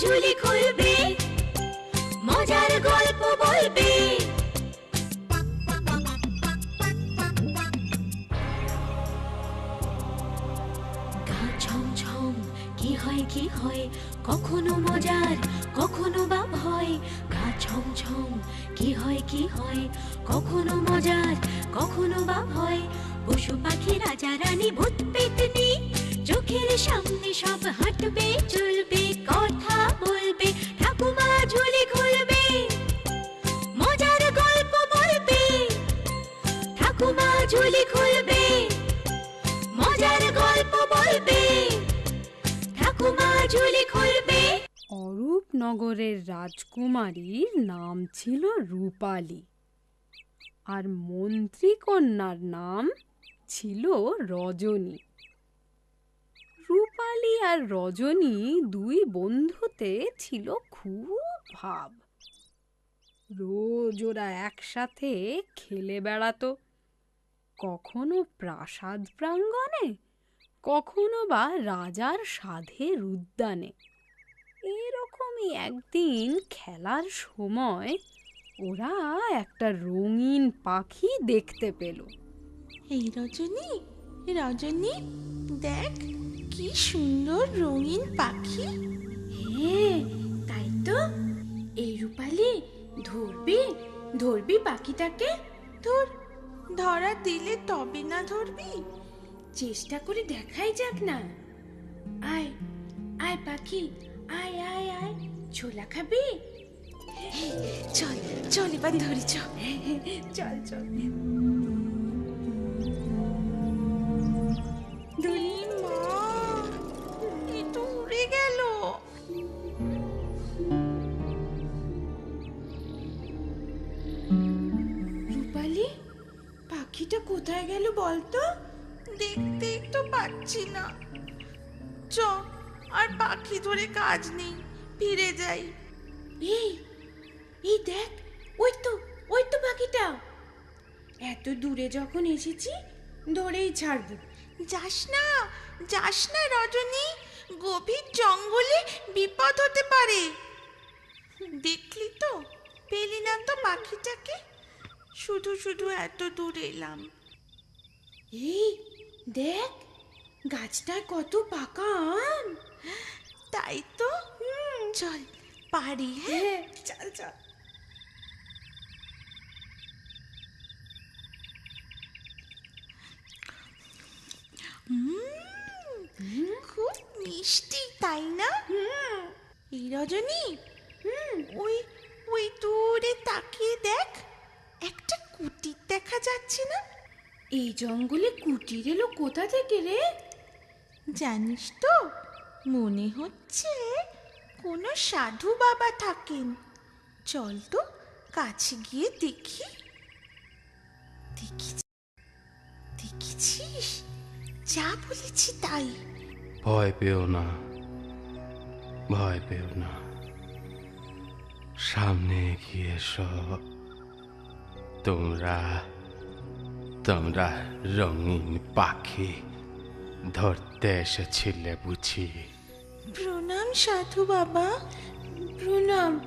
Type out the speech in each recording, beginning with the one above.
ঝুলি খুলবে, মজার গল্প বলবে। কি হয় কি হয়, কখনো মজার, কখনো বা ভয়। গা ছম ছম, কি হয় কি হয়, কখনো মজার, কখনো বা ভয়। পশু পাখি রাজা রানী ভূত পেতনি চোখের সামনে সব হাঁটবে, চলবে, কথা বলবে, ঠাকুমা ঝুলি খুলবে, মজার গল্প বলবে, ঠাকুমা ঝুলি খুলবে, মজার গল্প বলবে, ঠাকুমা ঝুলি খুলবে। অরূপনগরের রাজকুমারীর নাম ছিল রূপালী আর মন্ত্রী কন্যার নাম ছিল রজনী। রূপালী আর রজনী দুই বন্ধুতে ছিল খুব ভাব। রোজ ওরা একসাথে খেলে বেড়াতো। কখনো প্রাসাদ প্রাঙ্গণে, কখনো বা রাজার সাধের উদ্যানে এরকমই একদিন খেলার সময় ওরা একটা রঙিন পাখি দেখতে পেল। এই রজনী রজনী দেখ কি সুন্দর রঙিন পাখি। হ্যাঁ তাই তো। এই রূপালি ধরবি ধরবি পাখিটাকে? ধর ধরা দিলে তবে না ধরবি। চেষ্টা করে দেখাই যাক না। আয় আয় পাখি আয় আয় আয়। ছোলা খাবি? চল চল এবার ধরি চল চল চল। পাচ্ছি না। চ আর পাখি ধরে কাজ নেই ফিরে যাই। এই এই দেখ ওই তো ওই তো পাখিটা। এত দূরে যখন এসেছি ধরেই ছাড়বো। যাস না যাস না রজনী গভীর জঙ্গলে বিপদ হতে পারে। দেখলি তো পেলি না তো পাখিটাকে? শুধু শুধু এত দূর এলাম। এই দেখ গাছটায় কত পাকা আম তাই তো? চল পারি হ্যাঁ? হ্যাঁ। চল চল। খুব মিষ্টি তাই না? এই রজনী ওই ওই দূরে তাকিয়ে দেখ একটা কুটির দেখা যাচ্ছে না? এই জঙ্গলে কুটির এলো কোথা থেকে রে? জানিস তো, মনে হচ্ছে কোনো সাধু বাবা থাকেন। চল তো কাছে গিয়ে দেখি। দেখি দেখেছিস? যা বলেছি তাই। ভয় পেও না, ভয় পেও না। সামনে এগিয়ে সব তোমরা তোমরা রঙিন পাখি। ধরতে এসেছিলে বুঝি। প্রণাম সাধু বাবা প্রণাম।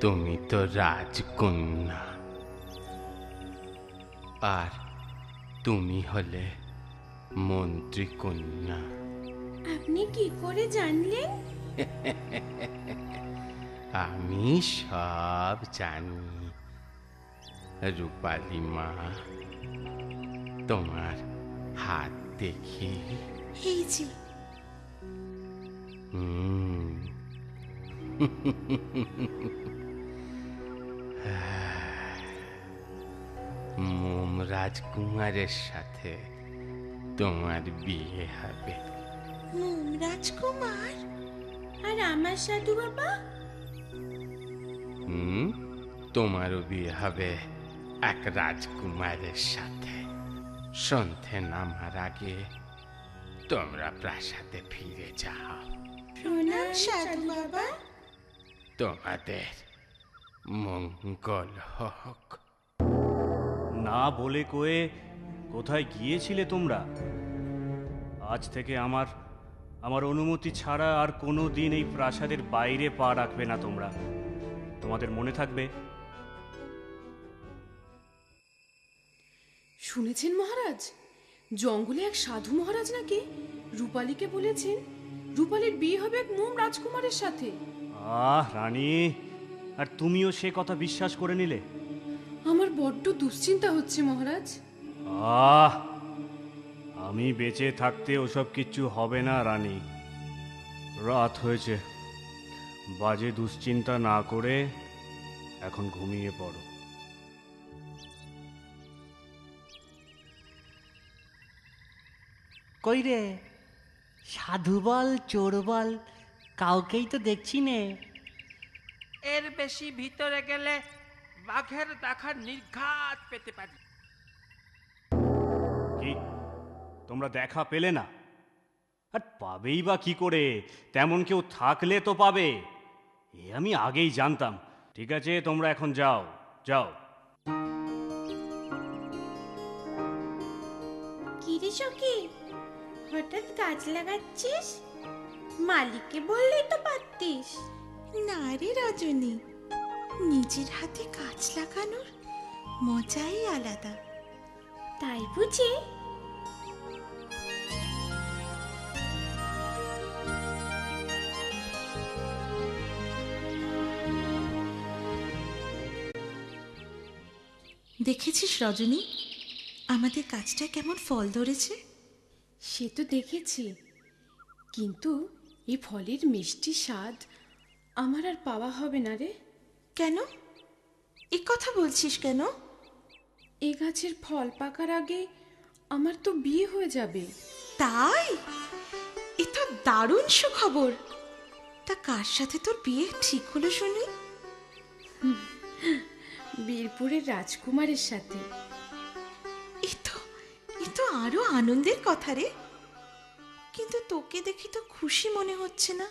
তুমি তো রাজকন্যা। আর তুমি হলে মন্ত্রী কন্যা আপনি কি করে জানলেন? আমি সব জানি রূপালী মা। তোমার হাত দেখি। এই যে। হুম। মোম রাজকুমারের সাথে তোমার বিয়ে হবে। মোম রাজকুমার আর আমার সাধু বাবা? হুম তোমারও বিয়ে হবে এক রাজকুমারের সাথে। সন্ধে নামার আগে তোমরা প্রাসাদে ফিরে যাও। প্রণাম সাধু বাবা। তোমাদের মঙ্গল হোক। না বলে কয়ে কোথায় গিয়েছিলে তোমরা? আজ থেকে আমার আমার অনুমতি ছাড়া আর কোনো দিন এই প্রাসাদের বাইরে পা রাখবে না তোমরা। তোমাদের মনে থাকবে শুনেছেন মহারাজ? জঙ্গলে এক সাধু মহারাজ নাকি? রূপালীকে বলেছেন রূপালীর বিয়ে হবে এক মোম রাজকুমারের সাথে। আহ রানী আর তুমিও সে কথা বিশ্বাস করে নিলে? আমার বড্ড দুশ্চিন্তা হচ্ছে মহারাজ। আহ আমি বেঁচে থাকতে ওসব কিচ্ছু হবে না রানী। রাত হয়েছে। বাজে দুশ্চিন্তা না করে এখন ঘুমিয়ে পড়ো। কই রে সাধু বল চোর বল কাউকেই তো দেখছি নে। এর বেশি ভিতরে গেলে বাঘের দেখার নির্ঘাত পেতে পারি। কি? তোমরা দেখা পেলে না? আর পাবেই বা কি করে? তেমন কেউ থাকলে তো পাবে। এ আমি আগেই জানতাম। ঠিক আছে তোমরা এখন যাও যাও। কিরে সখি হঠাৎ গাছ লাগাচ্ছিস? মালিককে বললেই তো পারতিস। না রে রজনী নিজের হাতে গাছ লাগানোর মজাই আলাদা। তাই বুঝি? দেখেছিস রজনী আমাদের কাজটা কেমন ফল ধরেছে? সে তো দেখেছি। কিন্তু এই ফলের মিষ্টি স্বাদ আমার আর পাওয়া হবে না রে। কেন? এ কথা বলছিস কেন? এ গাছের ফল পাকার আগে আমার তো বিয়ে হয়ে যাবে। তাই? এ তো দারুণ সুখবর। তা কার সাথে তোর বিয়ে ঠিক হলো শুনি? বীরপুরের রাজকুমারের সাথে। এ তো আরও আনন্দের কথা রে। কিন্তু তোকে দেখি তো খুশি মনে হচ্ছে না।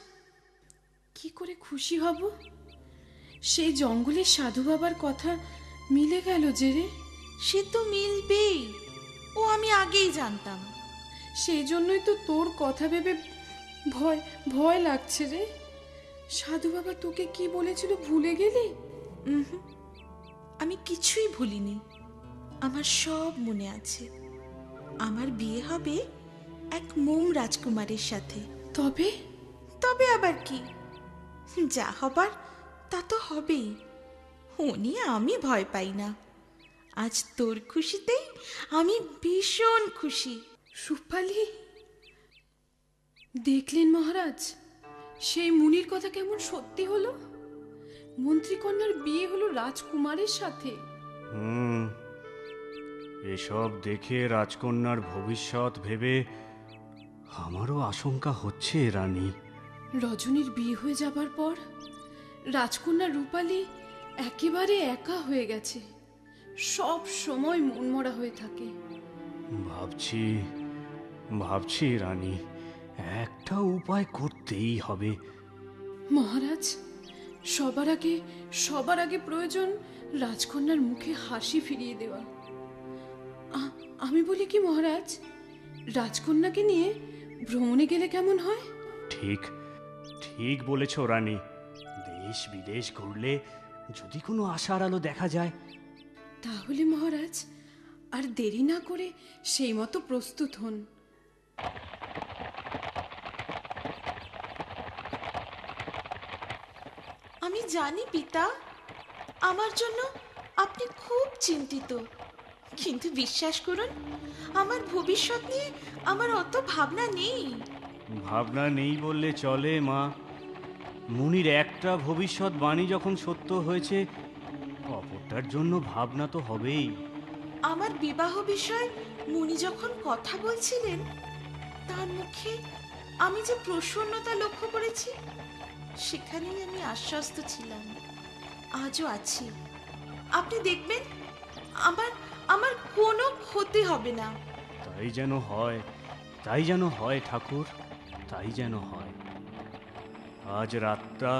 কি করে খুশি হব? সেই জঙ্গলের সাধু বাবার কথা মিলে গেল যে রে। সে তো মিলবেই। ও আমি আগেই জানতাম। সেই জন্যই তো তোর কথা ভেবে ভয় ভয় লাগছে রে। সাধু বাবা তোকে কি বলেছিল ভুলে গেলি? আমি কিছুই ভুলিনি। আমার সব মনে আছে। আমার বিয়ে হবে এক মোম রাজকুমারের সাথে। তবে? তবে আবার কি? যা হবার তা তো হবেই। উনি আমি ভয় পাই না। আজ তোর খুশিতেই আমি ভীষণ খুশি। রূপালি দেখলেন মহারাজ সেই মুনির কথা কেমন সত্যি হলো? মন্ত্রীকন্যার বিয়ে হলো রাজকুমারের সাথে। হুম। এসব দেখে রাজকন্যার ভবিষ্যৎ ভেবে আমারও আশঙ্কা হচ্ছে রানী। রজনীর বিয়ে হয়ে যাবার পর রাজকন্যা রূপালী একেবারে একা হয়ে গেছে। সব সময় মনমরা হয়ে থাকে। ভাবছি ভাবছি রানী একটা উপায় করতেই হবে। মহারাজ সবার আগে সবার আগে প্রয়োজন রাজকন্যার মুখে হাসি ফিরিয়ে দেওয়া আমি বলি কি মহারাজ? রাজকন্যাকে নিয়ে ভ্রমণে গেলে কেমন হয়? ঠিক ঠিক বলেছ রানী। দেশ বিদেশ ঘুরলে যদি কোনো আশার আলো দেখা যায়। তাহলে মহারাজ আর দেরি না করে সেই মতো প্রস্তুত হন। আমি জানি পিতা আমার জন্য আপনি খুব চিন্তিত। কিন্তু বিশ্বাস করুন আমার ভবিষ্যৎ নিয়ে আমার অত ভাবনা নেই। ভাবনা নেই বললে চলে মা। মুনির একটা ভবিষ্যৎবাণী যখন সত্য হয়েছে অপরটার জন্য ভাবনা তো হবেই। আমার বিবাহ বিষয়ে মুনি যখন কথা বলছিলেন তার মুখে আমি যে প্রসন্নতা লক্ষ্য করেছি সেখানেই আমি আশ্বস্ত ছিলাম। আজও আছি। আপনি দেখবেন আমার আমার কোনো ক্ষতি হবে না। তাই যেন হয় তাই যেন হয় ঠাকুর তাই যেন হয়। আজ রাতটা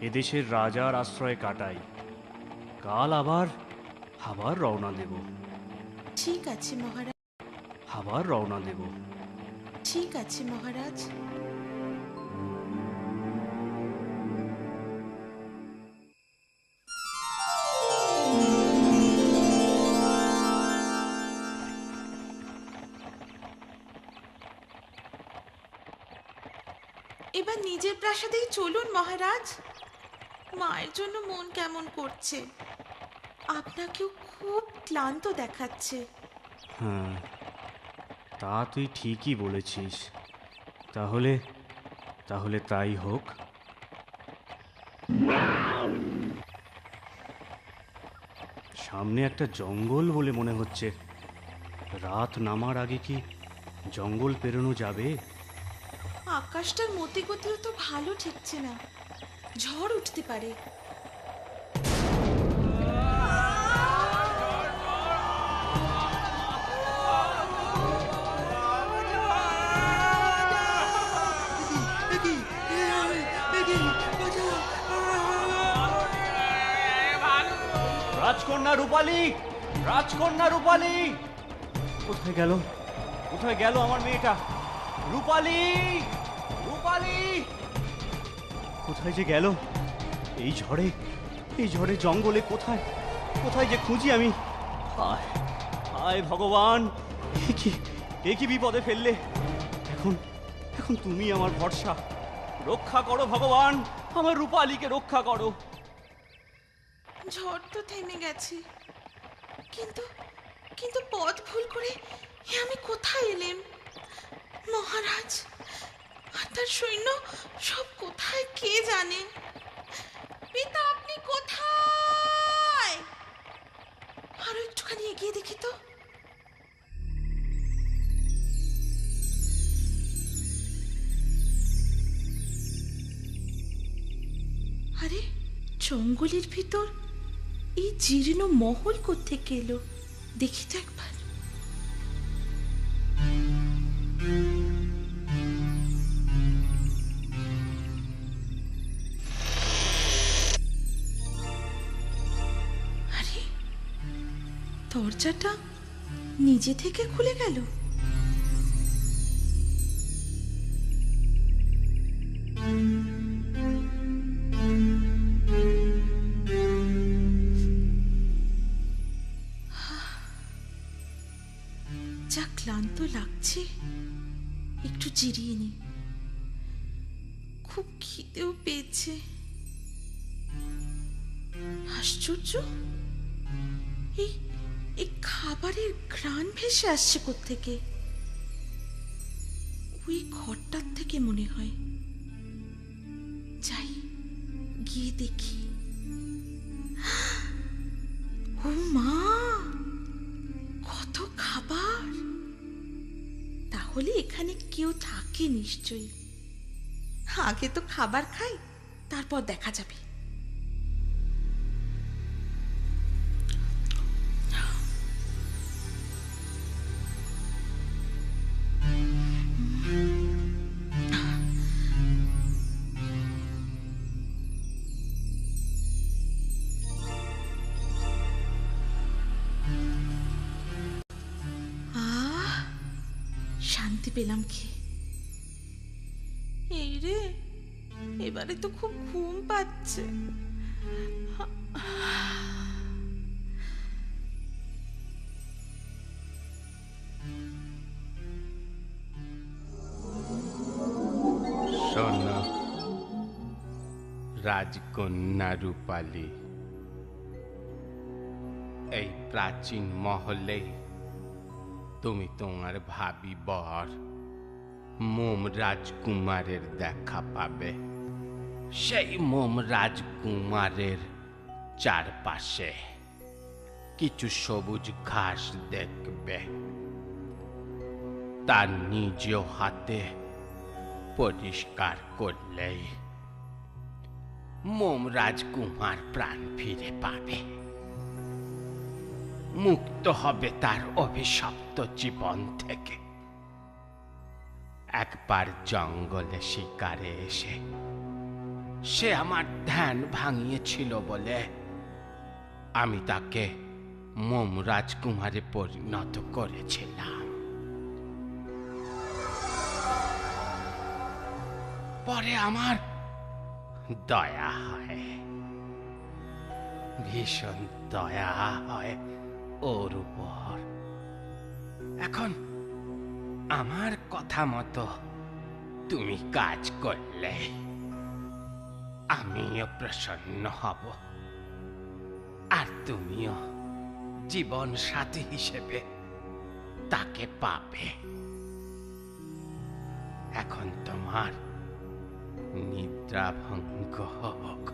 এদেশের রাজার আশ্রয় কাটাই। কাল আবার আবার রওনা দেব। ঠিক আছে মহারাজ। আবার রওনা দেব। ঠিক আছে মহারাজ। প্রাসাদেই চলুন, মহারাজ। মায়ের জন্য মন কেমন করছে। আপনাকেও খুব ক্লান্ত দেখাচ্ছে। হ্যাঁ তা তুই ঠিকই বলেছিস। তাহলে তাহলে তাই হোক। সামনে একটা জঙ্গল বলে মনে হচ্ছে। রাত নামার আগে কি জঙ্গল পেরোনো যাবে? আকাশটার মতি গতিও তো ভালো ঠেকছে না। ঝড় উঠতে পারে। রাজকন্যা রূপালী রাজকন্যা রূপালী। কোথায় গেল? কোথায় গেল আমার মেয়েটা? রূপালী রূপালী! কোথায় যে গেল? এই ঝড়ে এই ঝড়ে জঙ্গলে কোথায়? কোথায় যে খুঁজি আমি? হায় হায় ভগবান কি এ কি বিপদে ফেললে? এখন এখন তুমি আমার ভরসা। রক্ষা করো ভগবান আমার রূপালীকে রক্ষা করো। ঝড় তো থেমে গেছে। কিন্তু কিন্তু পথ ভুল করে আমি কোথায় এলেম? মহারাজ আর তার সৈন্য সব কোথায় কে জানে? পিতা, আপনি কোথায়? আরও একটুখানি এগিয়ে দেখি তো। আরে, জঙ্গলের ভিতর এই জীর্ণ মহল কোত্থেকে এলো? দেখি তো একবার। দরজাটা নিজে থেকে খুলে গেল। যা ক্লান্ত লাগছে, একটু জিরিয়ে নি। খুব খিদেও পেয়েছে। আশ্চর্য, এই এই খাবারের ঘ্রাণ ভেসে আসছে থেকে ওই ঘরটার থেকে মনে হয়। যাই, গিয়ে দেখি। ও মা, কত খাবার! তাহলে এখানে কেউ থাকে নিশ্চয়ই। আগে তো খাবার খাই, তারপর দেখা যাবে। শান্তি পেলাম খেয়ে এই রে এবারে তো খুব ঘুম পাচ্ছে। রাজকন্যা রূপালী এই প্রাচীন মহলে তুমি তোমার ভাবি বর। মোম রাজকুমারের দেখা পাবে। সেই মোম রাজকুমারের চারপাশে কিছু সবুজ ঘাস দেখবে। তার নিজ হাতে পরিষ্কার করলেই মোম রাজকুমার প্রাণ ফিরে পাবে। মুক্ত হবে তার অভিশপ্ত জীবন থেকে। একবার জঙ্গলে শিকারে এসে সে আমার ধ্যান ভাঙিয়েছিল বলে আমি তাকে মোম রাজকুমারে পরিণত করেছিলাম। পরে আমার দয়া হয়, ভীষণ দয়া হয়। ওর উপর। এখন আমার কথা মতো তুমি কাজ করলে আমিও প্রসন্ন হব। আর তুমিও জীবন সাথী হিসেবে তাকে পাবে। এখন তোমার নিদ্রা ভঙ্গ হোক।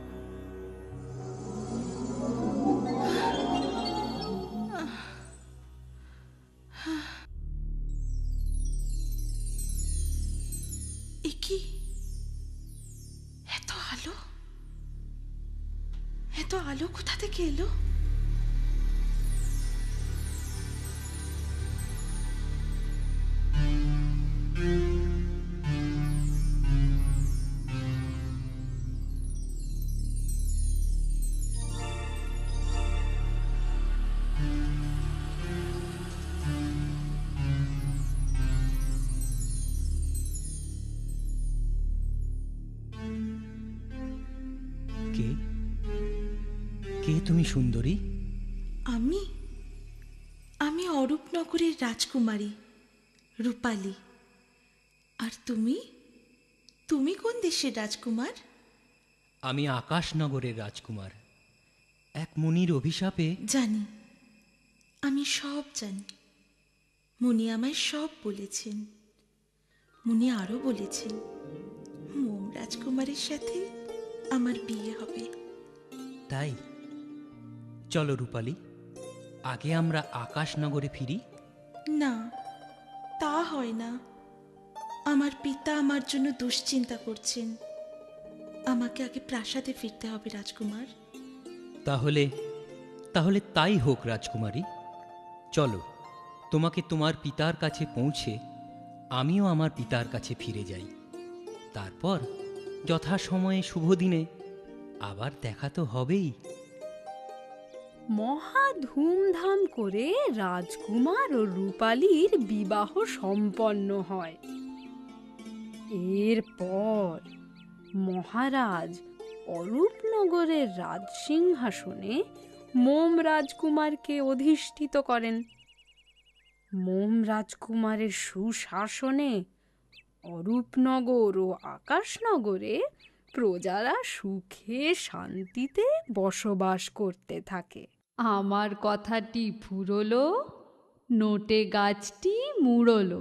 কি এত আলো? এত আলো কোথা থেকে এলো? কে তুমি সুন্দরী? আমি আমি অরূপনগরের রাজকুমারী রূপালী। আর তুমি? তুমি কোন দেশের রাজকুমার? আমি আকাশনগরের রাজকুমার। এক মুনির অভিশাপে জানি আমি সব জানি। মুনি আমায় সব বলেছেন। মুনি আরও বলেছেন মোম রাজকুমারের সাথে আমার বিয়ে হবে। তাই? চলো রূপালী আগে আমরা আকাশনগরে ফিরি? না তা হয় না। আমার পিতা আমার জন্য দুশ্চিন্তা করছেন। আমাকে আগে প্রাসাদে ফিরতে হবে রাজকুমার। তাহলে তাহলে তাই হোক রাজকুমারী। চলো তোমাকে তোমার পিতার কাছে পৌঁছে আমিও আমার পিতার কাছে ফিরে যাই। তারপর যথাসময়ে শুভ দিনে আবার দেখা তো হবেই। মহা ধুমধাম করে রাজকুমার ও রূপালীর বিবাহ সম্পন্ন হয়। এরপর মহারাজ অরূপনগরের রাজসিংহাসনে মোম রাজকুমারকে অধিষ্ঠিত করেন। মোম রাজকুমারের সুশাসনে অরূপনগর ও আকাশনগরে প্রজারা সুখে শান্তিতে বসবাস করতে থাকে। আমার কথাটি ফুরলো নোটে গাছটি মুড়লো।